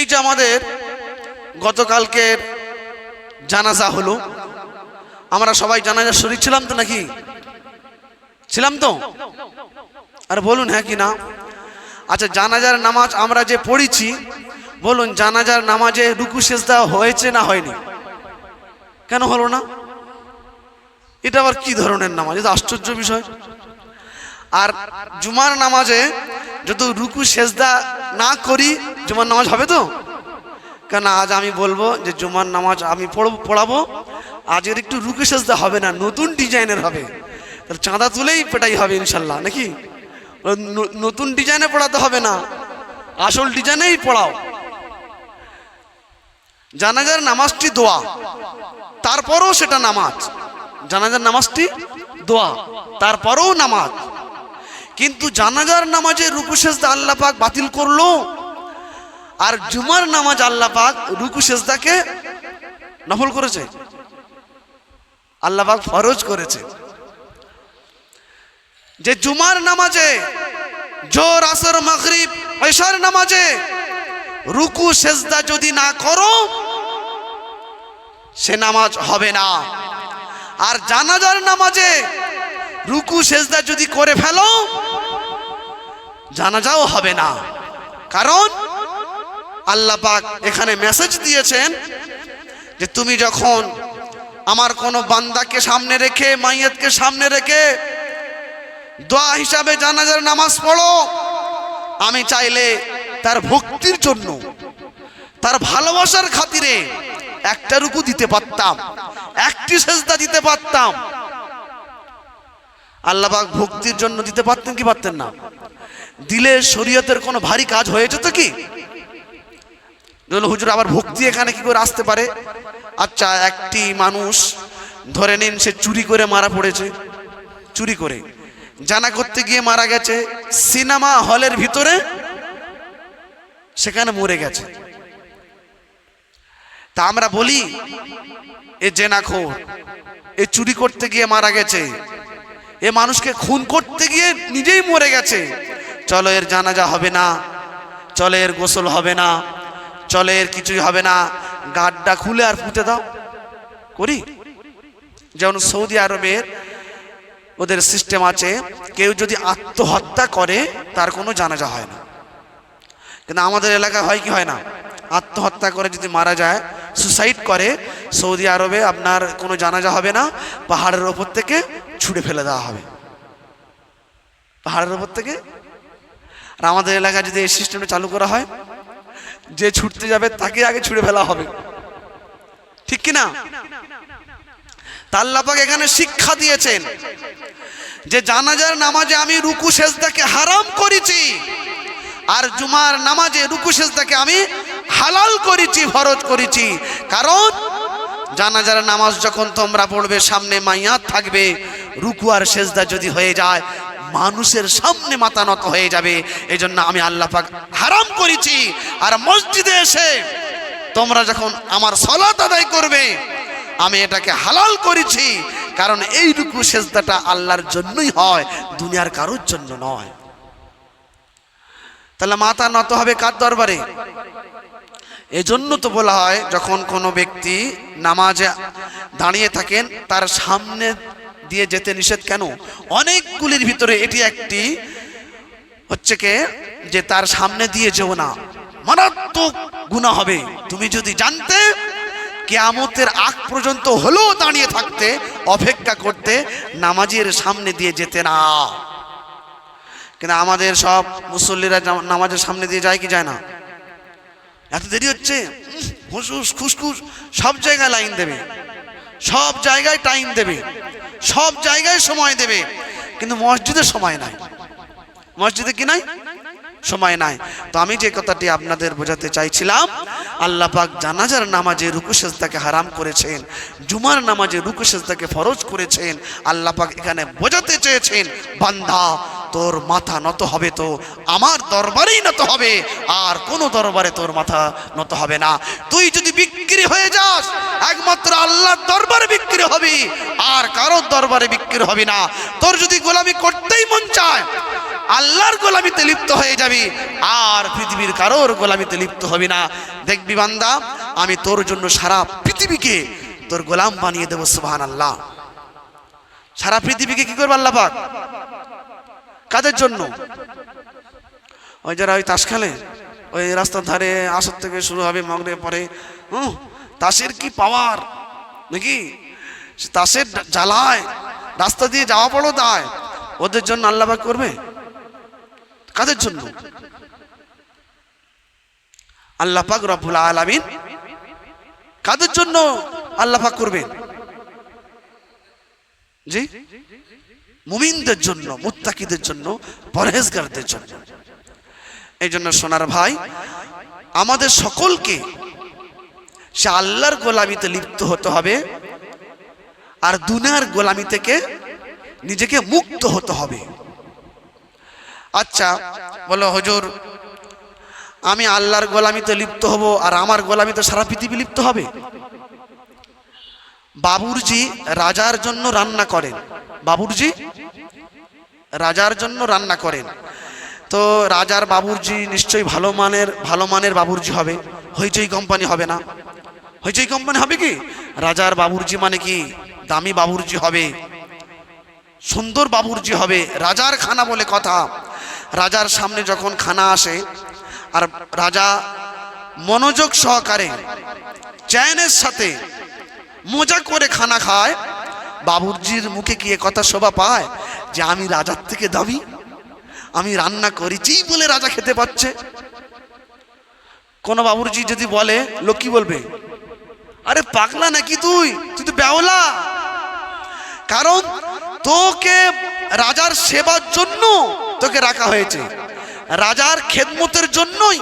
এই যে আমাদের গতকালকের জানাজা হলো, আমরা সবাই জানাজার শরীর ছিলাম তো নাকি? ছিলাম তো? আর বলুন হ্যাঁ কি না? আচ্ছা জানাজার নামাজ আমরা যে পড়েছি, বলুন, জানাজার নামাজে রুকু, সেজদা হয়েছে না হয়নি? কেন হলো না? এটা আবার কি ধরনের নামাজ? এটা আশ্চর্য বিষয়। আর জুমার নামাজে যদি রুকু, সেজদা না করি, জুমার নামাজ হবে তো? কেন আজ আমি বলব যে জুমার নামাজ আমি পড়ব, পড়াবো। আজের একটু রুকু, সেজদা হবে না, নতুন ডিজাইনের হবে। তাহলে চাঁদা তুলেই পেটাই হবে ইনশাল্লাহ, নাকি? নতুন ডিজাইনে পড়াতে হবে না, আসল ডিজাইনেই পড়াও। জানাজার নামাজটি দোয়া, তারপরও সেটা নামাজ। জানাজার নামাজটি দোয়া, তারপরেও নামাজ। কিন্তু জানাজার নামাজে রুকু সেজদা আল্লাহ পাক বাতিল করল। আর জুমার নামাজ আল্লাহ পাক রুকু সেজদাকে নফল করেছে। আল্লাহ পাক ফরজ করেছে। যে জুমার নামাজে জোর, আসর, মাগরিব ঐশার নামাজে রুকু সেজদা যদি না করো, সে নামাজ হবে না। আর জানাজার নামাজে রুকু সেজদা যদি করে ফেলো জানাজাও হবে না। কারণ আল্লাহ পাক এখানে মেসেজ দিয়েছেন যে তুমি যখন আমার কোনো বান্দাকে সামনে রেখে, মাইয়াতকে সামনে রেখে দোয়া হিসাবে জানাজার নামাজ পড়ো, আমি চাইলে তার ভক্তির জন্য, তার ভালোবাসার খাতিরে একটা রুকু দিতে পারতাম, একটি সেজদা দিতে পারতাম। আল্লাহবাক ভক্তির জন্য দিতে পারতেন কি পারতেন না? দিলে শরীয়তের কোনো ভারী কাজ হয়ে যেত কি? হুজুর, আবার ভক্তি এখানে কি করে আসতে পারে? আচ্ছা একটি মানুষ, ধরে নিন সে চুরি করে মারা পড়েছে। চুরি করে। জানা করতে গিয়ে মারা গেছে, সিনেমা হলের ভিতরে সেখানে মরে গেছে। তা আমরা বলি, এ জেনাখোর, এ চুরি করতে গিয়ে মারা গেছে। এ মানুষকে খুন করতে গিয়ে নিজেই মরে গেছে। চলো এর জানাজা হবে না, চলে এর গোসল হবে না, চলে এর কিছুই হবে না। গাড্ডা খুলে আর পুঁতে দাও। করি? যেমন সৌদি আরবের ওদের সিস্টেম আছে, কেউ যদি আত্মহত্যা করে, তার কোনো জানাজা হয় না। কিন্তু আমাদের এলাকায় হয় কি হয় না? আত্মহত্যা করে যদি মারা যায় সুসাইড করে, সৌদি আরবে আপনার কোনো জানাজা হবে না, পাহাড়ের ওপর থেকে ছুঁড়ে ফেলে দেওয়া হবে। পাহাড়ের ওপর থেকে আর আমাদের এলাকায় যদি এই সিস্টেমটা চালু করা হয়, যে ছুটতে যাবে তাকে আগে ছুঁড়ে ফেলা হবে। ঠিক কি না তাল্লাপাক এখানে শিক্ষা দিয়েছেন যে জানাজার নামাজে আমি রুকু সেজদাকে হারাম করেছি, আর জুমার নামাজে রুকু সেজদাকে আমি হালাল করেছি, ফরজ করেছি। কারণ জানাজার নামাজ যখন তোমরা পড়বে, সামনে মাইয়াত থাকবে, রুকু আর সেজদা যদি হয়ে যায় মানুষের সামনে মাথা নত হয়ে যাবে। এই জন্য আমি আল্লাহ হারাম করেছি। আর মসজিদে এসে তোমরা যখন আমার সলাত আদায় করবে, আমি এটাকে হালাল করেছি। কারণ এই রুকু সেজদাটা আল্লাহর জন্যই হয়, দুনিয়ার কারোর জন্য নয়। তাহলে মাথা নত হবে কার দরবারে? এজন্য তো বলা হয়, যখন কোনো ব্যক্তি নামাজে দাঁড়িয়ে থাকেন, তার সামনে দিয়ে যেতে নিষেধ কেন? অনেকগুলির ভিতরে এটি একটি হচ্ছে কে? যে তার সামনে দিয়ে যেও না। মারাত্মক গুণা হবে। তুমি যদি জানতে কেয়ামতের আগ পর্যন্ত হলেও দাঁড়িয়ে থাকতে, অপেক্ষা করতে, নামাজের সামনে দিয়ে যেতে না। কিন্তু আমাদের সব মুসল্লিরা নামাজের সামনে দিয়ে যায় কি যায় না? এত দেরি হচ্ছে? হুসুস, খুসখুস, সব জায়গায় লাইন দেবে। সব জায়গায় টাইম দেবে। সব জায়গায় সময় দেবে। কিন্তু মসজিদে সময় নাই। মসজিদে কি নাই? সময় নাই। তো আমি যে কথাটি আপনাদের বোঝাতে চাইছিলাম, আল্লাহ পাক জানাজার নামাজে রুকু সেজদাকে হারাম করেছেন, জুমার নামাজে রুকু সেজদাকে ফরজ করেছেন, আল্লাহ পাক এখানে বোঝাতে চেয়েছেন, বান্দা তোর মাথা নত হবে তো, আমার দরবারেই নত হবে, আর কোনো দরবারে তোর মাথা নত হবে না। তুই যদি বিক্রি হয়ে যাস, একমাত্র আল্লাহর দরবারে বিক্রি হবি, আর কারোর দরবারে বিক্রি হবি না। তোর যদি গোলামি করতেই মন চায়, আল্লাহর গোলামিতে লিপ্ত হয়ে যাবি, আর পৃথিবীর কারোর গোলামিতে লিপ্ত হবি না। দেখবি বান্দা, আমি তোর জন্য সারা পৃথিবীকে তোর গোলাম বানিয়ে দেবো সুবহান আল্লাহ সারা পৃথিবীকে কি করবে আল্লাহ পাক? কাদের জন্য? ওই যারা ওই তাস খেলে, ওই রাস্তার ধারে আসর থেকে শুরু হবে মগরে পরে, হুম? তাসের কি পাওয়ার? নাকি? তাসের জ্বালায়, রাস্তা দিয়ে যাওয়া পড়ো দায়। ওদের জন্য আল্লাহ পাক করবে? কাদের জন্য? আল্লাহ পাক রব্বুল আলামিন কাদের জন্য আল্লাহ পাক করবেন? জি? মুমিনদের জন্য, মুত্তাকিদের জন্য, পরহেজগারদের জন্য। এই জন্য সোনার ভাই, আমাদের সকলকে সে আল্লাহর গোলামিতে লিপ্ত হতে হবে আর দুনিয়ার গোলামি থেকে নিজেকে মুক্ত হতে হবে। আচ্ছা বলো হজুর, আমি আল্লাহর গোলামিতে লিপ্ত হব আর আমার গোলামিতে সারা পৃথিবী লিপ্ত হবে? বাবুরজি রাজার জন্য রান্না করেন। বাবুরজি? রাজার জন্য রান্না করেন। তো রাজার বাবুরজি নিশ্চয়ই ভালো মানের ভালো মানের বাবুরজি হবে। হইচই কোম্পানি হবে না। হইচই কোম্পানি হবে কি? রাজার বাবুরজি মানে কি? দামি বাবুরজি হবে। সুন্দর বাবুরজি হবে। রাজার খানা বলে কথা। রাজার সামনে যখন খানা আসে, আর রাজা মনোযোগ সহকারে, চ্যানের সাথে মজা করে খানা খায়। বাবুরজির মুখে কি কথা শোভা পায়? যে আমি রাজার থেকে দাবি আমি রান্না করেছি বলে রাজা খেতে পাচ্ছে কোন বাবুরজি যদি বলে লোক কি বলবে, আরে পাগলা নাকি তুই? তুই তো বেওলা। কারণ তোকে রাজার সেবার জন্য তোকে রাখা হয়েছে। রাজার খেদমতের জন্যই,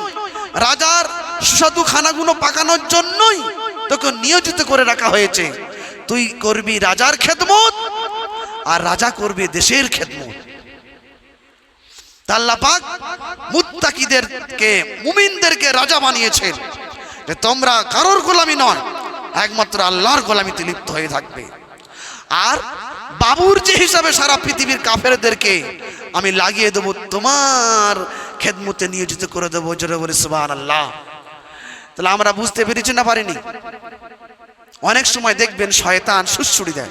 রাজার সুস্বাদু খানাগুলো পাকানোর জন্যই তোকে নিয়োজিত করে রাখা হয়েছে। তুই করবি রাজার খেদমত আর রাজা করবে দেশের খেদমত। পাক মুত্তাকিদেরকে, মুমিনদেরকে রাজা বানিয়েছেন যে তোমরা কারোর গোলামি নয়, একমাত্র আল্লাহর গোলামিতে লিপ্ত হয়ে থাকবে। আর বাবুর যে হিসাবে সারা পৃথিবীর কাফেরদেরকে আমি লাগিয়ে দেবো, তোমার খেদমতে নিয়োজিত করে দেবো, জোরে বলে সুবাহ আল্লাহ তাহলে আমরা বুঝতে পেরেছি না পারিনি? অনেক সময় দেখবেন শয়তান সুশ্রুড়ি দেয়।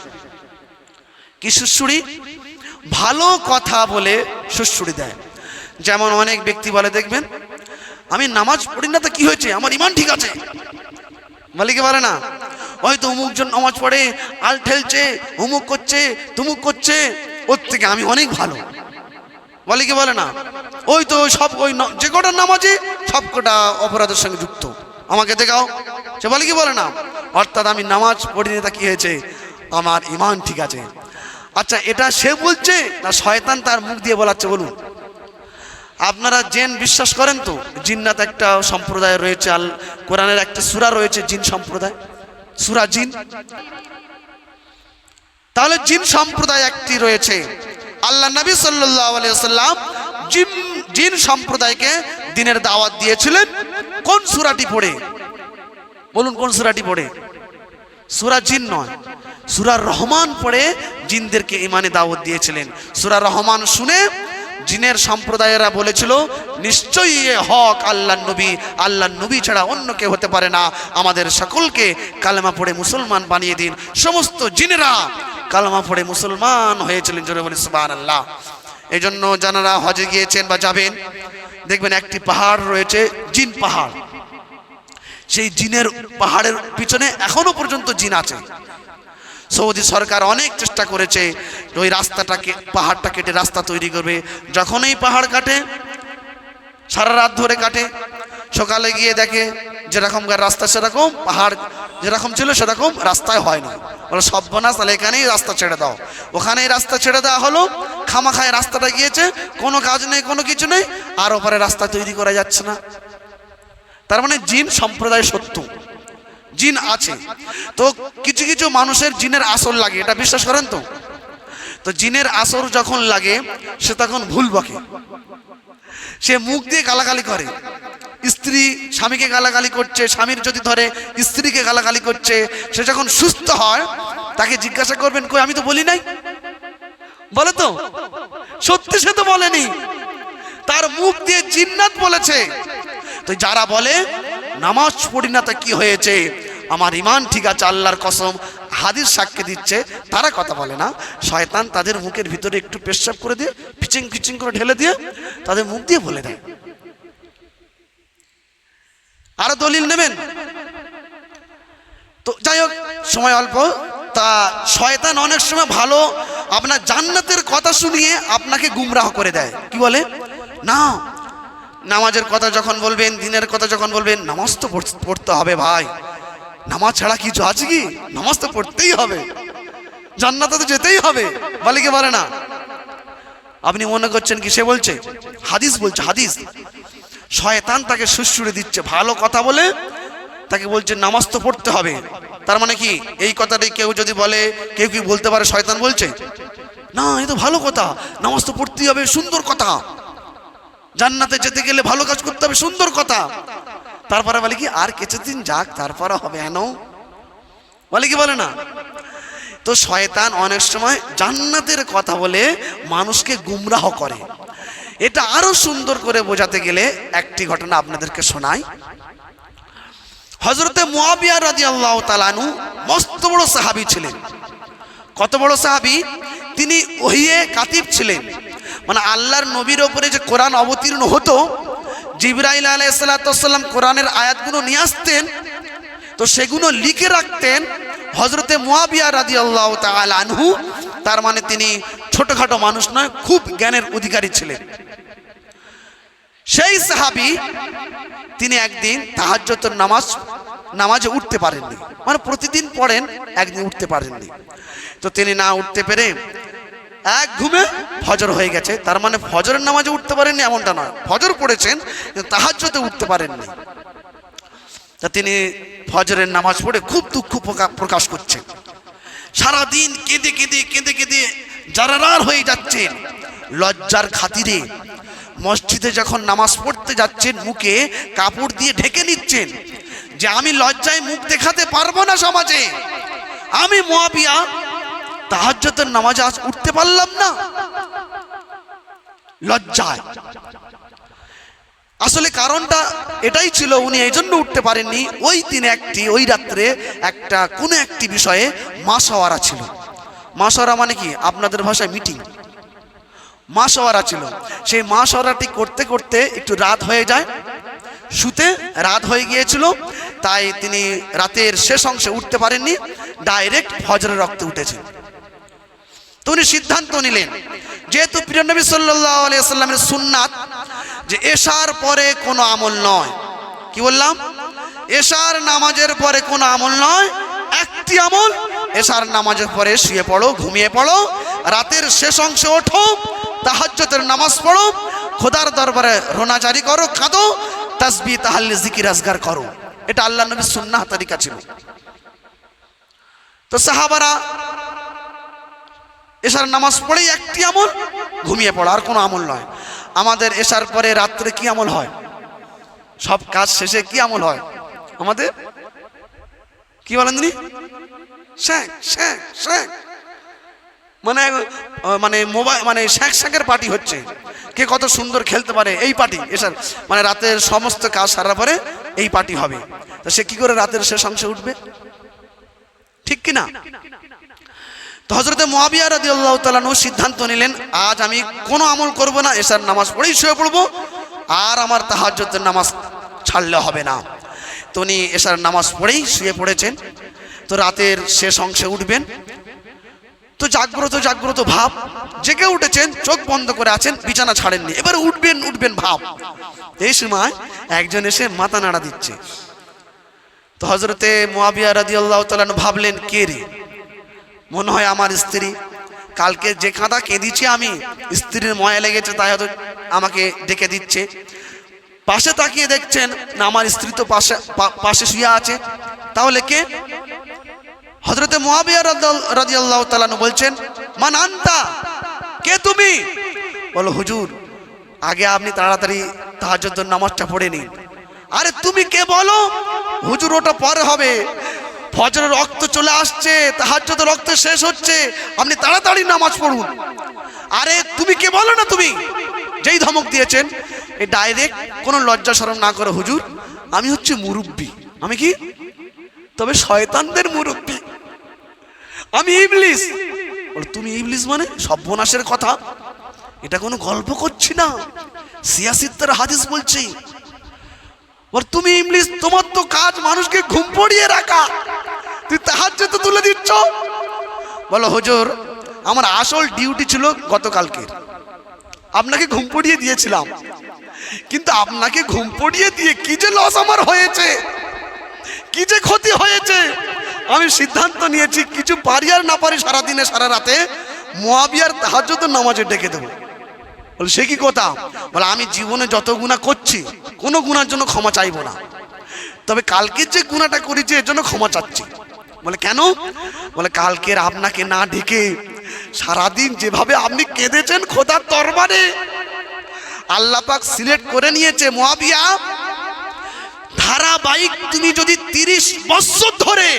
কি সুশ্রুড়ি ভালো কথা বলে সুশ্রুড়ি দেয়। যেমন অনেক ব্যক্তি বলে, দেখবেন, আমি নামাজ পড়ি না তো কি হয়েছে? আমার ইমান ঠিক আছে। মালিকে পারে না? হয়তো অমুক জন নামাজ পড়ে, আল ঠেলছে, অমুক করছে, তুমুক করছে, ওর থেকে আমি অনেক ভালো। মালিকে বলে না? ওই তো সব, ওই যে কটা নামাজে সব কটা অপরাধের সঙ্গে যুক্ত। আমাকে দেখাও। সে বলে, কি বলে না? অর্থাৎ আমি নামাজ পড়িনি তা কি হয়েছে? আমার ইমান ঠিক আছে। আচ্ছা এটা সে বলছে না শয়তান তার মুখ দিয়ে বলাচ্ছে, বলুন? আপনারা জেন বিশ্বাস করেন তো? জিন্নাত একটা সম্প্রদায় রয়েছে, আল কোরআনের একটা সুরা রয়েছে, জিন সম্প্রদায়। সুরা জিন। তাহলে জিন সম্প্রদায় একটি রয়েছে। আল্লাহ নবী সাল্লাম জিন জিন সম্প্রদায়কে দিনের দাওয়াত দিয়েছিলেন? কোন সুরাটি পড়ে? বলুন, কোন সুরাটি পড়ে? সুরা জিন নয়। সুরা রহমান পড়ে জিনদেরকে ইমানে দাওয়াত দিয়েছিলেন। সুরা রহমান শুনে জিনের সম্প্রদায়েরা বলেছিল, নিশ্চয়ই এ হক আল্লাহ নবী। আল্লাহ নবী ছাড়া অন্য কেউ হতে পারে না। আমাদের সকলকে কালেমা পড়ে মুসলমান বানিয়ে দিন। সমস্ত জিনেরা কালেমা পড়ে মুসলমান হয়েছিলেন জোরে বলে সুবাহ আল্লাহ এই জন্য যারা হজে গিয়েছেন বা যাবেন দেখবেন একটি পাহাড় রয়েছে, জিন পাহাড়। সেই জিনের পাহাড়ের পিছনে এখনও পর্যন্ত জিন আছে। সৌদি সরকার অনেক চেষ্টা করেছে ওই রাস্তাটাকে, পাহাড়টা কেটে রাস্তা তৈরি করবে। যখনই পাহাড় কাটে, সারা রাত ধরে কাটে। সকালে গিয়ে দেখে যেরকমকার রাস্তা, সেরকম পাহাড় যেরকম ছিল, সেরকম রাস্তায় হয় না। বলে সব্যনাশ তাহলে এখানেই রাস্তা ছেড়ে দাও। ওখানেই রাস্তা ছেড়ে দেওয়া হলো, খামাখায় রাস্তাটা গিয়েছে, কোনো কাজ নেই, কোনো কিছু নেই, আর ওপরে রাস্তা তৈরি করা যাচ্ছে না। তার মানে জিন সম্প্রদায় সত্য জিন আছে। তো কিছু কিছু মানুষের জিনের আসর লাগে, এটা বিশ্বাস করেন তো? তো জিনের আসর যখন লাগে, সে তখন ভুল বকে। সে মুখ দিয়ে গালাগালি করে। স্ত্রী স্বামীকে গালাগালি করছে, স্বামীর যদি ধরে স্ত্রীকে গালাগালি করছে, সে যখন সুস্থ হয়, তাকে জিজ্ঞাসা করবেন, কই, আমি তো বলি নাই? বলে তো। সত্যি সে তো বলেনি। তার মুখ দিয়ে জিন্নাত বলেছে। তো যারা বলে, নামাজ পড়ি না তা কি হয়েছে? আমার ইমান ঠিক আছে, আল্লাহর কসম, হাদিস সাক্ষী দিচ্ছে, তারা কথা বলে না। শয়তান তাদের মুখের ভিতরে একটু পেশাব করে দিয়ে, ফিচিং ফিচিং করে ঢেলে দিয়ে, তাদের মুখ দিয়ে বলে দেয়। আরও দলিল নেবেন? তো যাই হোক, সময় অল্প। তা শয়তান অনেক সময় ভালো আপনার জান্নাতের কথা শুনিয়ে আপনাকে গুমরাহ করে দেয়। কি বলে? না, নামাজের কথা যখন বলবেন, দিনের কথা যখন বলবেন, নামাজ তো পড়- পড়তে হবে ভাই। নামাজ ছাড়া কিছু আছে কি? নামাজ তো পড়তেই হবে। জান্নাতে তো যেতেই হবে বলে কি বলে না। আপনি মনে করছেন কি সে বলছে? হাদিস বলছে, হাদিস। শয়তান তাকে সুশ্রুড়ে দিচ্ছে। ভালো কথা বলে তাকে বলছে, নামাজ তো পড়তে হবে। তার মানে কি? এই কথাটাই কেউ যদি বলে, কেউ কি বলতে পারে শয়তান বলছে? না, এ তো ভালো কথা। নামাজ তো পড়তেই হবে, সুন্দর কথা। জান্নাতে যেতে গেলে ভালো কাজ করতে হবে, সুন্দর কথা। তারপরে বলে কি, আর কিছুদিন যাক, তারপরে হবে হেন? বলে কি বলে না? তো শয়তান অনেক সময় জান্নাতের কথা বলে মানুষকে গুমরাহ করে। এটা আরও সুন্দর করে বোঝাতে গেলে একটি ঘটনা আপনাদেরকে শোনাই। হজরতে মুয়াবিয়া রাজি আল্লাহ তালানু মস্ত বড় সাহাবি ছিলেন। কত বড় সাহাবি? তিনি ওহিয়ে কাতিব ছিলেন। মানে আল্লাহর নবীর ওপরে যে কোরআন অবতীর্ণ হতো, জিবরাইল আলাইসাল্লাম কোরআনের আয়াতগুলো নিয়ে আসতেন, তো সেগুলো লিখে রাখতেন হজরতে মুয়াবিয়া রাদি আল্লাহ আনহু তার মানে তিনি ছোটখাটো মানুষ নয়, খুব জ্ঞানের অধিকারী ছিলেন। সেই সাহাবি তিনি একদিন তাহাজ্জতের নামাজ, নামাজে উঠতে পারেননি। মানে প্রতিদিন পড়েন, একদিন উঠতে পারেননি। তো তিনি না উঠতে পেরে এক ঘুমে ফজর হয়ে গেছে। তার মানে ফজরের নামাজে উঠতে পারেননি এমনটা নয়। ফজর পড়েছেন, কিন্তু তাহাজ্জতে উঠতে পারেননি। তা তিনি ফজরের নামাজ পড়ে খুব দুঃখ প্রকা- প্রকাশ করছেন। সারাদিন কেঁদে কেঁদে কেঁদে কেঁদে জারারার হয়ে যাচ্ছেন। লজ্জার খাতিরে মসজিদে যখন নামাজ পড়তে যাচ্ছেন, মুখে কাপড় দিয়ে ঢেকে নিচ্ছেন যে আমি লজ্জায় মুখ দেখাতে পারব না সমাজে। আমি মোয়াবিয়া তাহাজ্জতের নামাজ আজ উঠতে পারলাম না। লজ্জায়। আসলে কারণটা এটাই ছিল, উনি এই জন্য উঠতে পারেননি। ওই দিনে একটি, ওই রাত্রে একটা, কোনো একটি বিষয়ে মাসওয়ারা ছিল। মাসওয়ারা মানে কি? আপনাদের ভাষায় মিটিং। মাসওয়ারা ছিল। সেই মাসওয়ারাটি করতে করতে একটু রাত হয়ে যায়, শুতে রাত হয়ে গিয়েছিল, তাই তিনি রাতের শেষ অংশে উঠতে পারেননি, ডাইরেক্ট ফজরের রক্তে উঠেছেন। তো উনি সিদ্ধান্ত নিলেন। যেহেতু প্রিয় নবী সাল্লাহ আলিয়াল্লামের সুন্নাত যে এশার পরে কোনো আমল নয়। কি বললাম? এশার নামাজের পরে কোনো আমল নয়। একটি আমল, এশার নামাজের পরে শুয়ে পড়ো, ঘুমিয়ে পড়ো, রাতের শেষ অংশে ওঠো তাহাজ্জতের নামাজ পড়ো, খোদার দরবারে রোনা জারি করো, কাঁদো, তাসবি, তাহাল্লি, জিকির, আজগার করো। এটা আল্লাহ নবীর সুন্নাহ তালিকা ছিল। তো সাহাবারা এশার নামাজ পড়েই একটি আমল, ঘুমিয়ে পড়া আর কোনো আমল নয়। আমাদের এসার পরে রাত্রে কি আমল হয়? সব কাজ শেষে কি আমল হয়? আমাদের? কি বলেন তিনি? মানে মানে মোবাইল মানে শেখ, শেখের পার্টি হচ্ছে। কে কত সুন্দর খেলতে পারে এই পার্টি এসার মানে রাতের সমস্ত কাজ সারার পরে এই পার্টি হবে। তো সে কি করে রাতের শেষ অংশে উঠবে? ঠিক কি না তো হজরতে মহাবিয়া রাদি আল্লাহ সিদ্ধান্ত নিলেন, আজ আমি কোনো আমল করব না এসার নামাজ পড়েই শুয়ে পড়ব, আর আমার তাহাজ্জতের নামাজ ছাড়লে হবে না। তো উনি এসার নামাজ পড়েই শুয়ে পড়েছেন। তো রাতের শেষ অংশে উঠবেন। তো জাগ্রত জাগ্রত ভাব, জেগে উঠেছেন, চোখ বন্ধ করে আছেন, বিছানা ছাড়েননি। এবারে উঠবেন উঠবেন ভাব। এই সময় একজন এসে মাথা নাড়া দিচ্ছে। তো হজরতে মোয়াবিয়া রাদি আল্লাহ ভাবলেন, কে রে? মনে হয় আমার স্ত্রী। কালকে যে কাঁদা কেঁদিছি আমি, স্ত্রীর ময়া লেগেছে, তাই হয়তো আমাকে ডেকে দিচ্ছে। পাশে তাকিয়ে দেখছেন, না, আমার স্ত্রী তো পাশে পাশে শুয়ে আছে। তাহলে কে? হজরতে মহাবিয়া রাদি আল্লাহ তালানু বলছেন, মান আন্তা? কে তুমি? বলো, হুজুর, আগে আপনি তাড়াতাড়ি তাহাজ্জুদের নামাজটা পড়ে নিন। আরে, তুমি কে বলো? হুজুর, ওটা পরে হবে। ফজরের রক্ত চলে আসছে তাহাজ্জুদের রক্ত শেষ হচ্ছে আপনি তাড়াতাড়ি নামাজ পড়ুন। আরে তুমি কে বলো না তুমি? যেই ধমক দিয়েছেন এই ডাইরেক্ট কোনো লজ্জা শরম না করে হুজুর আমি হচ্ছে মুরব্বী। আমি কি? তবে শয়তানদের মুরব্বী। আমি ইবলিস। বলে, তুমি ইবলিস মানে? সর্বনাশের কথা। এটা কোনো গল্প করছি না। সিয়াসিত্তার হাদিস বলছি। বল তুমি ইবলিস তোমার তো কাজ মানুষকে ঘুম পড়িয়ে রাখা। তুই তাহার তো তুলে দিচ্ছ। বলো, হুজুর, আমার আসল ডিউটি ছিল গতকালকে। আপনাকে ঘুম পড়িয়ে দিয়েছিলাম। কিন্তু আপনাকে ঘুম পড়িয়ে দিয়ে কি যে লস আমার হয়েছে? কি যে ক্ষতি হয়েছে? আমি সিদ্ধান্ত নিয়েছি, কিছু পারি আর না পারি সারাদিনে সারা রাতে মোয়াবিয়ার তাহাজ্জুদ নামাজে ডেকে দেবো। বলে, সে কি কথা? বলে, আমি জীবনে যত গুণা করছি, কোনো গুণার জন্য ক্ষমা চাইব না। তবে কালকের যে গুণাটা করেছি, এর জন্য ক্ষমা চাচ্ছি। বলে, কেন? বলে, কালকের আপনাকে না ডেকে সারাদিন যেভাবে আপনি কেঁদেছেন খোদার দরবারে, আল্লাহ পাক সিলেক্ট করে নিয়েছে মোয়াবিয়া। ধারাবাহিক তুমি যদি তিরিশ বছর ধরে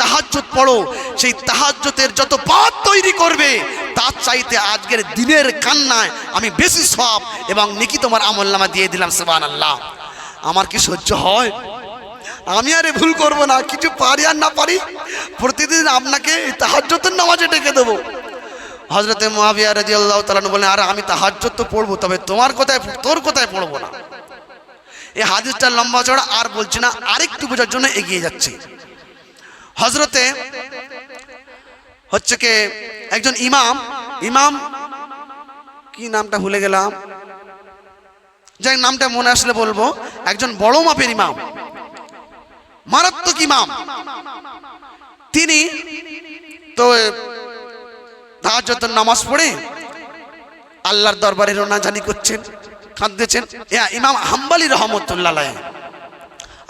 তাহাজ্জুদ পড়ো, সেই তাহাজ্জুদের যত পাত তৈরি করবে, তার চাইতে আজকের দিনের কান্নায় আমি বেশি সব এবং নিকি তোমার আমল নামা দিয়ে দিলাম সুবান আল্লাহ আমার কি সহ্য হয়? আমি আরে ভুল করব না, কিছু পারি আর না পারি, প্রতিদিন আপনাকে এই তাহাজ্জুদের নামাজে ডেকে দেবো। হজরতে মহাবিয়া রাজি আল্লাহ তালান বলেন আর আমি তাহাজ্জুদ তো পড়ব, তবে তোমার কোথায় তোর কোথায় পড়ব না? এই হাদিসটা লম্বা চড়া আর বলছি না, আরেকটু বোঝার জন্য এগিয়ে যাচ্ছি। হজরতে হচ্ছে কে, একজন ইমাম ইমাম, কি নামটা ভুলে গেলাম? যাই নামটা মনে আসলে বলব, একজন বড় মাপের ইমাম। মারাত্মক ইমাম। তিনি তো তাহাজ্জুদের নামাজ পড়ে আল্লাহর দরবারে রোনাজানি করছেন, কাঁদতেছেন। ইমাম হাম্বালি রহমতুল্লাহ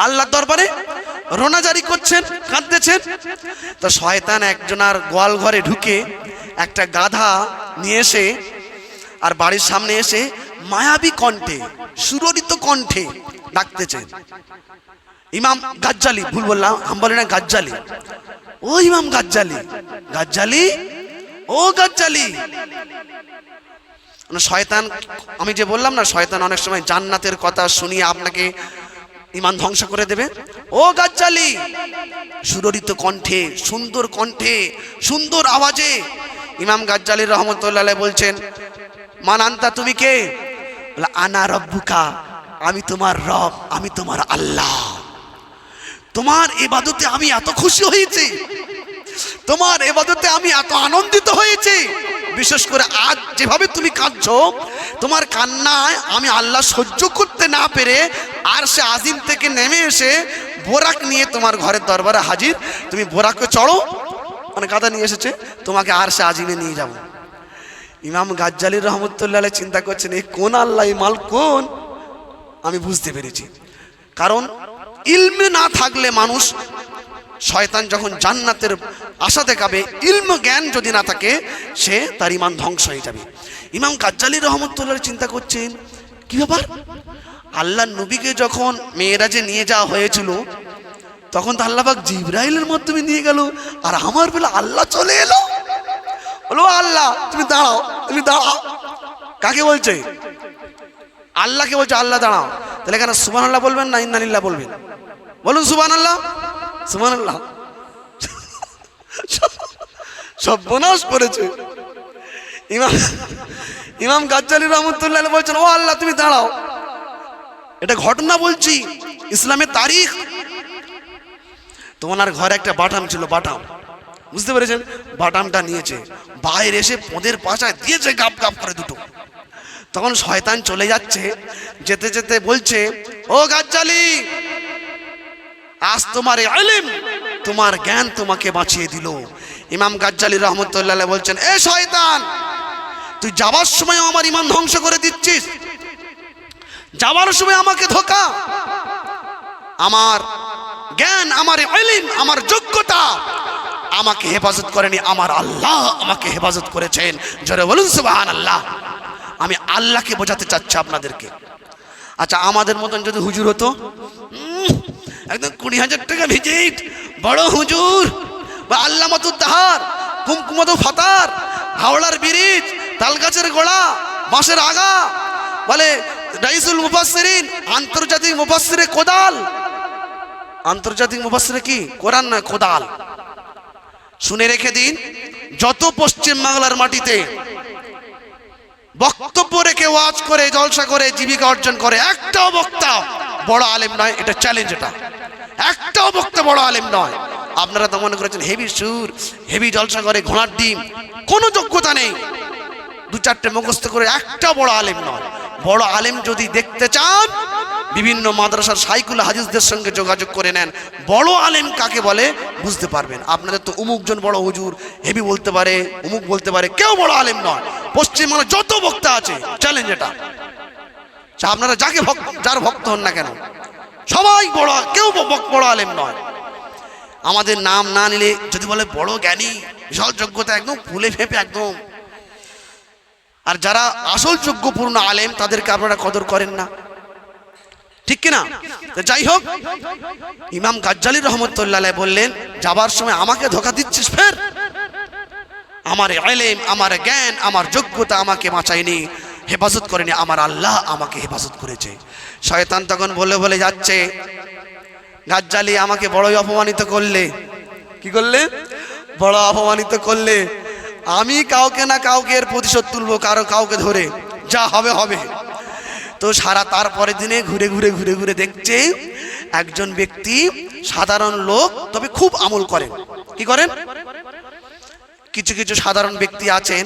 আল্লাহর দরবারে রোনাজারি করছেন, কাঁদতেছেন। তো শয়তান একজনার গোয়াল ঘরে ঢুকে একটা গাধা নিয়ে এসে আর বাড়ির সামনে এসে মায়াবী কণ্ঠে, সুররিত কণ্ঠে ডাকতেছেন। ইমাম গাজ্জালি, ভুল বললাম হাম্বালি না গাজ্জালি। ও ইমাম গাজ্জালি গাজ্জালি, ও গাজ্জালি। মানে শয়তান, আমি যে বললাম না, শয়তান অনেক সময় জান্নাতের কথা শুনিয়ে আপনাকে ইমান ধ্বংস করে দেবে। ও গাজ্জালি, সুররিত কণ্ঠে, সুন্দর কণ্ঠে, সুন্দর আওয়াজে ইমাম গাজ্জালি রহমতুল্লাহ বলছেন মানান্তা তুমি কে? আনা রব্বুকা, আমি তোমার রব, আমি তোমার আল্লাহ। তোমার এবাদতে আমি এত খুশি হয়েছি। তোমার এবাদতে আমি এত আনন্দিত হয়েছি। বিশেষ করে আজ যেভাবে তুমি কাঁদছো, তোমার কান্নায় আমি আল্লাহ সহ্য করতে না পেরে আর সে আজিম থেকে নেমে এসে বোরাক নিয়ে তোমার ঘরের দরবারে হাজির। তুমি বোরাককে চড়ো মানে গাদা নিয়ে এসেছে, তোমাকে আর সে আজিমে নিয়ে যাব। ইমাম গাজ্জালি রহমতুল্লাহ চিন্তা করছেন এই কোন আল্লাহ মাল কোন? আমি বুঝতে পেরেছি। কারণ ইলমে না থাকলে মানুষ শয়তান যখন জান্নাতের আশা দেখাবে ইলম জ্ঞান যদি না থাকে, সে তার ইমান ধ্বংস হয়ে যাবে। ইমাম কাজ্জালি রহমতুল্লাহ চিন্তা করছেন, কি ব্যাপার? আল্লাহ নবীকে যখন মেয়েরাজে নিয়ে যাওয়া হয়েছিল, তখন তো আল্লাহবাক জিব্রাইলের মাধ্যমে নিয়ে গেল, আর আমার বেলা আল্লাহ চলে এলো। বলো আল্লাহ, তুমি দাঁড়াও তুমি দাঁড়াও। কাকে বলছে? আল্লাহকে বলছে, আল্লাহ, দাঁড়াও। তাহলে এখানে সুবান আল্লাহ বলবেন না ইন্নালিল্লাহ বলবেন? বলুন সুবান আল্লাহ সুবান আল্লাহ সব বনাশ করেছে ইমাম ইমাম গাজ্জালি রহমতুল্লাহ বলছেন, ও আল্লাহ, তুমি দাঁড়াও। এটা ঘটনা বলছি, ইসলামের তারিখ। তো ওনার ঘরে একটা বাটাম ছিল, বাটাম। বুঝতে পেরেছেন? বাটামটা নিয়েছে। বাইরে এসে পদের পাশায় দিয়েছে গাপ গাপ করে দুটো। তখন শয়তান চলে যাচ্ছে, যেতে যেতে বলছে, ও গাজ্জালি আজ তোমার আলিম, তোমার জ্ঞান তোমাকে বাঁচিয়ে দিল। ইমাম গাজ্জালি রহমতুল্লাহ বলছেন, এ শয়তান, তুই যাবার সময় আমার ইমান ধ্বংস করে দিচ্ছিস। যাবার সময় আমাকে ধোকা। আমার জ্ঞান, আমার আলিম, আমার যোগ্যতা আমাকে হেফাজত করেনি, আমার আল্লাহ আমাকে হেফাজত করেছেন। জোরে বলুন সুবাহান আল্লাহ আমি আল্লাহকে বোঝাতে চাচ্ছি আপনাদেরকে। আচ্ছা আমাদের মতন যদি হুজুর হতো একদম কুড়ি হাজার টাকা ভিজিট। বড় হুজুর। বা আল্লাহ মতুদ্দাহার কুমকুমত ফাতার হাওড়ার ব্রিজ, তালগাছের গোড়া, বাঁশের আগা, বলে রাইসুল মুফাসসিরিন, আন্তর্জাতিক মুফাসসিরে কোদাল। আন্তর্জাতিক মুফাসসিরে কি? কোরআন নয় কোদাল? শুনে রেখে দিন, যত পশ্চিম বাংলার মাটিতে বক্তব্য রেখে ওয়াজ করে, জলসা করে, জীবিকা অর্জন করে একটাও বক্তা বড় আলেম নয়, এটা চ্যালেঞ্জ এটা। একটাও বক্তা বড় আলেম নয়। আপনারা তো মনে করেছেন হেভি সুর হেভি জলসা করে ঘোড়ার ডিম, কোনো যোগ্যতা নেই। দু চারটে মুখস্থ করে একটা বড় আলেম নয়। বড় আলেম যদি দেখতে চান, বিভিন্ন মাদ্রাসার সাইকুল হাদিসদের সঙ্গে যোগাযোগ করে নেন। বড় আলেম কাকে বলে, বুঝতে পারবেন। আপনাদের তো উমুকজন বড় হুজুর হেভি বলতে পারে, উমুক বলতে পারে, কেউ বড় আলেম নয়। পশ্চিমবঙ্গে যত বক্তা আছে চ্যালেঞ্জ এটা। আপনারা যাকে ভক্ত যার ভক্ত হন না কেন? সবাই বড়, কেউ বড় আলেম নয়। আমাদের নাম না নিলে যদি বলে বড় জ্ঞানী, বিশাল যোগ্যতা একদম ফুলে ফেঁপে একদম। আর যারা আসল যোগ্যপূর্ণ আলেম, তাদেরকে আপনারা কদর করেন না। ঠিক কিনা? যাই হোক, ইমাম গাজ্জালি রহমতুল্লাহ বললেন, যাবার সময় আমাকে ধোকা দিচ্ছিস ফের। আমার এলেম আমার জ্ঞান, আমার যোগ্যতা আমাকে বাঁচায়নি। হেফাজত করেনি। আমার আল্লাহ আমাকে হেফাজত করেছে। শয়তান তখন বলে বলে যাচ্ছে, গাজ্জালি আমাকে বড়ই অপমানিত করলে। কি করলে? বড় অপমানিত করলে। আমি কাউকে না কাউকে এর প্রতিশোধ তুলবো, কারও কাউকে ধরে। যা হবে হবে। তো সারা তারপরের দিনে ঘুরে ঘুরে ঘুরে ঘুরে দেখছে, একজন ব্যক্তি সাধারণ লোক, তবে খুব আমল করেন কি করেন কিছু কিছু সাধারণ ব্যক্তি আছেন,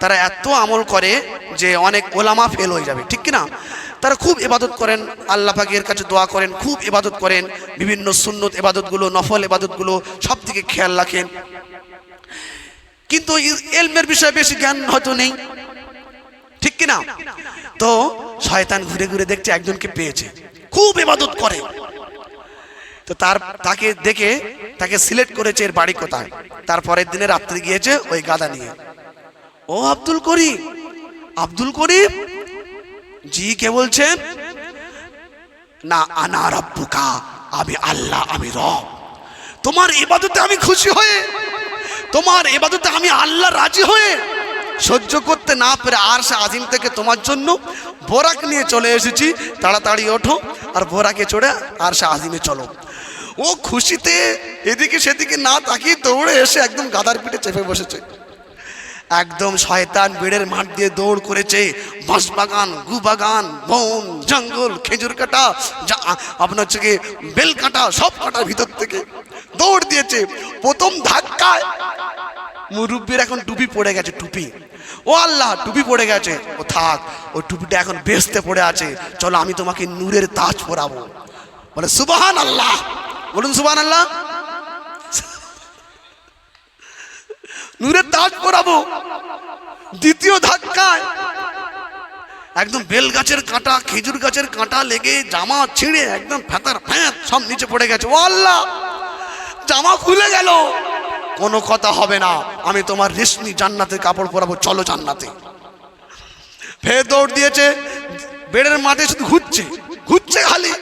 তারা এত আমল করে যে অনেক ওলামা ফেল হয়ে যাবে, ঠিক কি না তারা খুব ইবাদত করেন, আল্লাহ পাকের কাছে দোয়া করেন, খুব ইবাদত করেন, বিভিন্ন সুন্নত ইবাদতগুলো, নফল ইবাদতগুলো সব দিকে খেয়াল রাখেন। কিন্তু এলমের বিষয়ে বেশি জ্ঞান হয়তো নেই, ঠিক কি না তো শয়তান ঘুরে ঘুরে দেখছে একজনকে পেয়েছে, খুব ইবাদত করে। তো তার তাকে দেখে তাকে সিলেক্ট করেছে এর বাড়ি কোথায়? তারপরের দিনে রাত্রি গিয়েছে ওই গাদা নিয়ে। ও আব্দুল করিম আব্দুল করিম? জি, কে বলছেন না, আনা রব্বুকা, আমি আল্লাহ, আমি রব। তোমার ইবাদতে আমি খুশি হয়ে, তোমার এবাদতে আমি আল্লাহ রাজি হয়ে সহ্য করতে না পেরে আর সে আজিম থেকে তোমার জন্য বোরাক নিয়ে চলে এসেছি। তাড়াতাড়ি ওঠো আর বোরাকে চড়ে আর সে আজিমে চলো। ও খুশিতে এদিকে সেদিকে না তাকিয়ে দৌড়ে এসে একদম গাদার পিঠে চেপে বসেছে। একদম শয়তান বেড়ের মাঠ দিয়ে দৌড় করেছে। বাঁশ বাগান, গু বাগান, বন, জঙ্গল, খেজুর কাটা, যা আপনার হচ্ছে বেল কাটা, সব কাটার ভিতর থেকে দৌড় দিয়েছে। প্রথম ধাক্কায় মুরব্বীর এখন টুপি পড়ে গেছে, টুপি। ও আল্লাহ, টুপি পড়ে গেছে। ও থাক, ও টুপিটা এখন বেসতে পড়ে আছে। চলো আমি তোমাকে নূরের তাজ পরাবো। বলে সুবাহান আল্লাহ বলুন সুবাহান আল্লাহ নূরের তাজ পরাবো। দ্বিতীয় ধাক্কায় একদম বেল গাছের কাঁটা, খেজুর গাছের কাঁটা লেগে জামা ছিঁড়ে একদম ফেতার ফ্যাঁত সব নিচে পড়ে গেছে। ও আল্লাহ, জামা খুলে গেল। কোনো কথা হবে না। আমি তোমার রেশমি জান্নাতের কাপড় পরাবো। চলো জান্নাতে। ফের দৌড় দিয়েছে। বেড়ের মাঠে শুধু ঘুরছে। ঘুরছে খালি।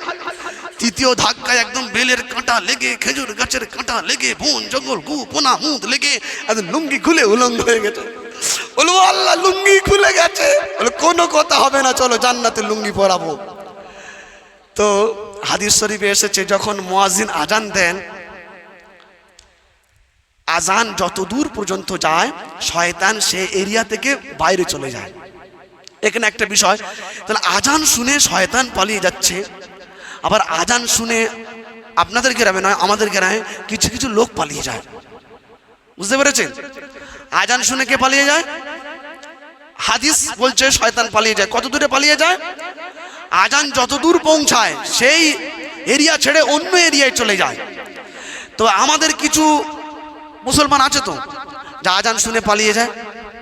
তৃতীয় ধাক্কায় একদম বেলের কাঁটা লেগে, খেজুর গাছের কাঁটা লেগে, বন, জঙ্গল গু পোনা, মুদ লেগে, একদম লুঙ্গি খুলে উলঙ্গ হয়ে গেছে। বলব, আল্লাহ, লুঙ্গি খুলে গেছে। বলে, কোনো কথা হবে না, চলো জান্নাতে লুঙ্গি পরাবো। তো হাদিস শরীফে এসেছে, যখন মোয়াজিন আজান দেন আজান যত দূর পর্যন্ত যায়, শয়তান সে এরিয়া থেকে বাইরে চলে যায়। এখানে একটা বিষয়। তাহলে আজান শুনে শয়তান পালিয়ে যাচ্ছে। আবার আজান শুনে আপনাদের গ্রামে নয়, আমাদের গ্রামে কিছু কিছু লোক পালিয়ে যায়। বুঝতে পেরেছেন? আজান শুনে কে পালিয়ে যায়? হাদিস বলছে শয়তান পালিয়ে যায়। কত দূরে পালিয়ে যায়? আজান যত দূর পৌঁছায়, সেই এরিয়া ছেড়ে অন্য এরিয়ায় চলে যায়। তো আমাদের কিছু মুসলমান আছে তো, যা আজান শুনে পালিয়ে যায়।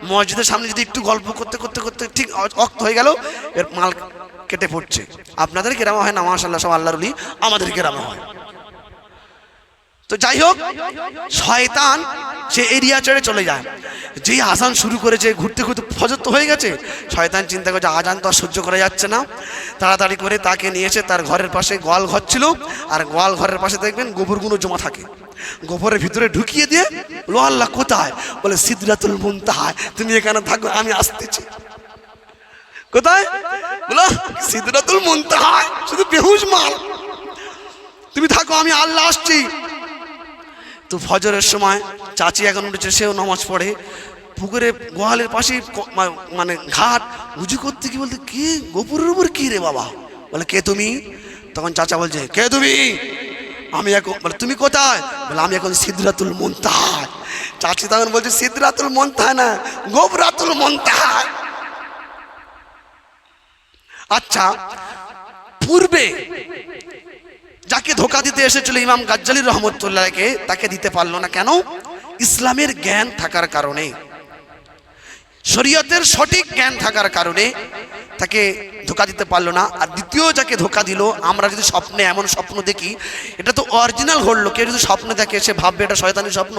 মসজিদের সামনে যদি একটু গল্প করতে করতে করতে ঠিক অক্ত হয়ে গেল, এর মাল কেটে পড়ছে। আপনাদের গ্রামে হয় না মাশাল্লাহ সব আল্লাহরুলি আমাদের গ্রামে হয়। তো যাই হোক, শয়তান সে এরিয়া ছেড়ে চলে যায়। যেই আসান শুরু করেছে, ঘুরতে ঘুরতে ফজর তো হয়ে গেছে। শয়তান চিন্তা করছে, আজান তো আর সহ্য করা যাচ্ছে না। তাড়াতাড়ি করে তাকে নিয়েছে তার ঘরের পাশে গোয়াল ঘর ছিল। আর গোয়াল ঘরের পাশে দেখবেন গোবরগুলো জমা থাকে। গোবরের ভিতরে ঢুকিয়ে দিয়ে লো আল্লাহ কোথায়? বলে সিদ্ধাতুল মুনতাহায়, তুমি এখানে থাকো, আমি আসতেছি। কোথায়? বলো সিদ্ধাতুল মুনতাহায়, শুধু বেহুশ মাল। তুমি থাকো, আমি আল্লাহ আসছি। তো ফজরের সময় চাচি এখন উঠেছে, সেও নামাজ পড়ে। পুকুরে গোহালের পাশে মানে ঘাট। উজু করতে কি বলতে, কি? গোপুরের উপর কি রে বাবা? বলে, কে তুমি? তখন চাচা বলছে, কে তুমি? আমি এখন বলে, তুমি কোথায়? বলে, আমি এখন সিদ্ধরাতুল মন্তাহায় চাচি তখন বলছে সিদ্ধরাতুল মন্তাহায় না, গোবরাতুল মন্তাহায় আচ্ছা পূর্বে যাকে ধোকা দিতে এসেছিল ইমাম গাজ্জালি রহমতুল্লাহকে, তাকে দিতে পারল না কেন? ইসলামের জ্ঞান থাকার কারণে। শরীয়তের সঠিক জ্ঞান থাকার কারণে তাকে ধোকা দিতে পারল না। আর দ্বিতীয় যাকে ধোকা দিল, আমরা যদি স্বপ্নে এমন স্বপ্ন দেখি, এটা তো অরিজিনাল ঘটলো কেউ যদি স্বপ্নে দেখে, সে ভাববে এটা শয়তানি স্বপ্ন।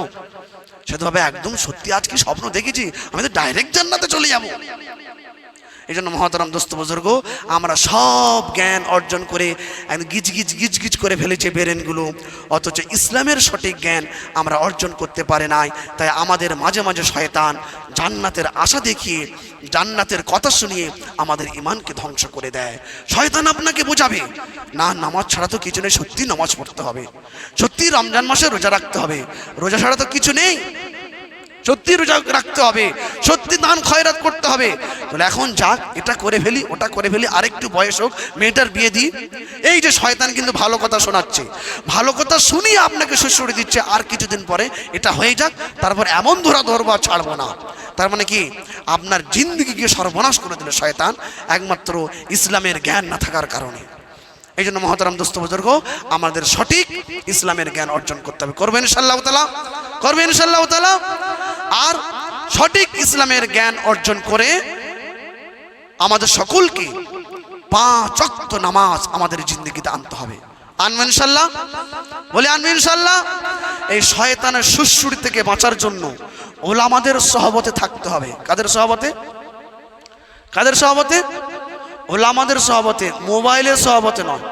সে তো ভাবে, একদম সত্যি আজকে স্বপ্ন দেখেছি? আমি তো ডাইরেক্ট জান্নাতে চলে যাব। এই জন্য মহাতারাম দোস্ত বুজুর্গ, আমরা সব জ্ঞান অর্জন করে গিজ গিজ গিজ গিজ করে ফেলেছে বেরেনগুলো। অথচ ইসলামের সঠিক জ্ঞান আমরা অর্জন করতে পারে নাই। তাই আমাদের মাঝে মাঝে শয়তান জান্নাতের আশা দেখিয়ে, জান্নাতের কথা শুনিয়ে আমাদের ইমানকে ধ্বংস করে দেয়। শয়তান আপনাকে বোঝাবে, না, নামাজ ছাড়া তো কিছু নেই সত্যি নামাজ পড়তে হবে। সত্যি রমজান মাসে রোজা রাখতে হবে। রোজা ছাড়া তো কিছু নেই। সত্যি রোজা রাখতে হবে, সত্যি দান খয়রাত করতে হবে। বলে, এখন যাক, এটা করে ফেলি, ওটা করে ফেলি, আরেকটু বয়স হোক, মেয়েটার বিয়ে দিই। এই যে শয়তান কিন্তু ভালো কথা শোনাচ্ছে। ভালো কথা শুনিয়ে আপনাকে শ্বশুরে দিচ্ছে, আর কিছুদিন পরে এটা হয়ে যাক, তারপর এমন ধরা ধরবো আর ছাড়বো না। তার মানে কি? আপনার জিন্দগিকে সর্বনাশ করে দিল শয়তান, একমাত্র ইসলামের জ্ঞান না থাকার কারণে। এই জন্য মহতারাম দোস্ত বুজুর্গ, আমাদের সঠিক ইসলামের জ্ঞান অর্জন করতে হবে। করবেন সাল্লাহ তালা করবেন সাল্লাহ তালা আর সঠিক ইসলামের জ্ঞান অর্জন করে আমাদের সকলকে পাঁচ অক্ত নামাজ আমাদের জিন্দগিতে আনতে হবে। আনবেন সাল্লাহ বলে আনবেন সাল্লাহ এই শয়তানের সুশ্রুড়ি থেকে বাঁচার জন্য ওলামাদের সহবতে থাকতে হবে। কাদের সহবতে? কাদের সহবতে? ওলামাদের সহবতে, মোবাইলের সহবতে নয়।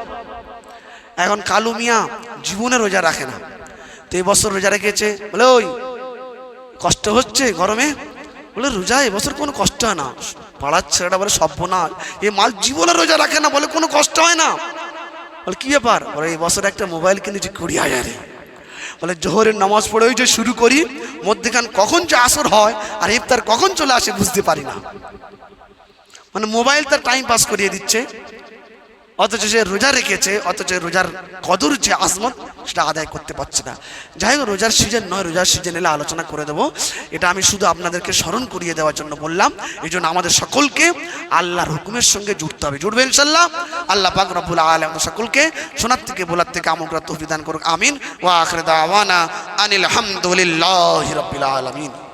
এখন কালু মিয়া জীবনে রোজা রাখে না। তো এই বছর রোজা রেখেছে, বলে, ওই, কষ্ট হচ্ছে গরমে? বলে, রোজা এবছর কোনো কষ্ট হয় না। পাড়ার ছেলেটা বলে সভ্য না এ মাল জীবনে রোজা রাখে না বলে কোনো কষ্ট হয় না। বলে, কি ব্যাপার? বলে, এই বছর একটা মোবাইল কিনেছি কুড়ি হাজারে। বলে, জোহরের নামাজ পড়ে ওই যে শুরু করি, মধ্যেখান কখন যে আসর হয় আর ইফতার কখন চলে আসে বুঝতে পারি না। মানে মোবাইল তার টাইম পাস করিয়ে দিচ্ছে। অথচ সে রোজা রেখেছে, অথচ রোজার কদর যে আজমত সেটা আদায় করতে পারছে না। যাই হোক, রোজার সিজন নয়, রোজার সিজন এলে আলোচনা করে দেবো। এটা আমি শুধু আপনাদেরকে স্মরণ করিয়ে দেওয়ার জন্য বললাম। এই জন্য আমাদের সকলকে আল্লাহর হুকুমের সঙ্গে জুড়তে হবে। জুড়বে ইনশাল্লাহ আল্লাহ পাক রব্বুল আলম সকলকে শোনার থেকে, বলার থেকে আমলরা তহবিদান করুক। আমিন। ওয়া আখরে দাওয়ানা আনিল হামদুলিল্লাহি রাব্বিল আলামিন।